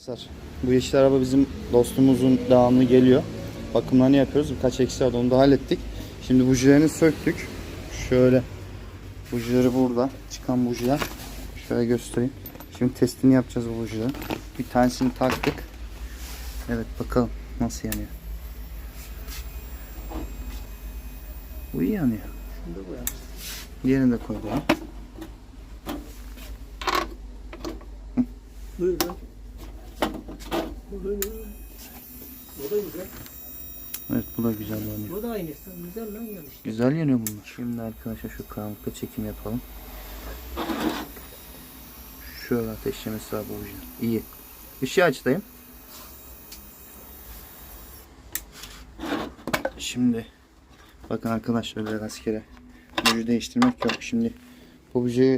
Arkadaşlar bu yeşil araba bizim dostumuzun devamlı geliyor. Bakımlarını yapıyoruz. Birkaç eksi vardı onu da hallettik. Şimdi bujilerini söktük. Şöyle bujileri burada. Çıkan bujiler. Şöyle göstereyim. Şimdi testini yapacağız bu bujilerin. Bir tanesini taktık. Evet bakalım nasıl yanıyor. Bu iyi yanıyor. Şunu da koyalım. Diğerini de koydum. Buyur da güzel. Evet bu da güzel yanıyor. O da aynısı. Güzel lan yanlış. Güzel yanıyor bunlar. Şimdi arkadaşlar şu karanlıkta çekim yapalım. Şöyle ateşlemesi var bu ucun. İyi. Işığı aç dayım. Şimdi bakın arkadaşlar böyle rastgele buji değiştirmek yok. Şimdi bu bujiyi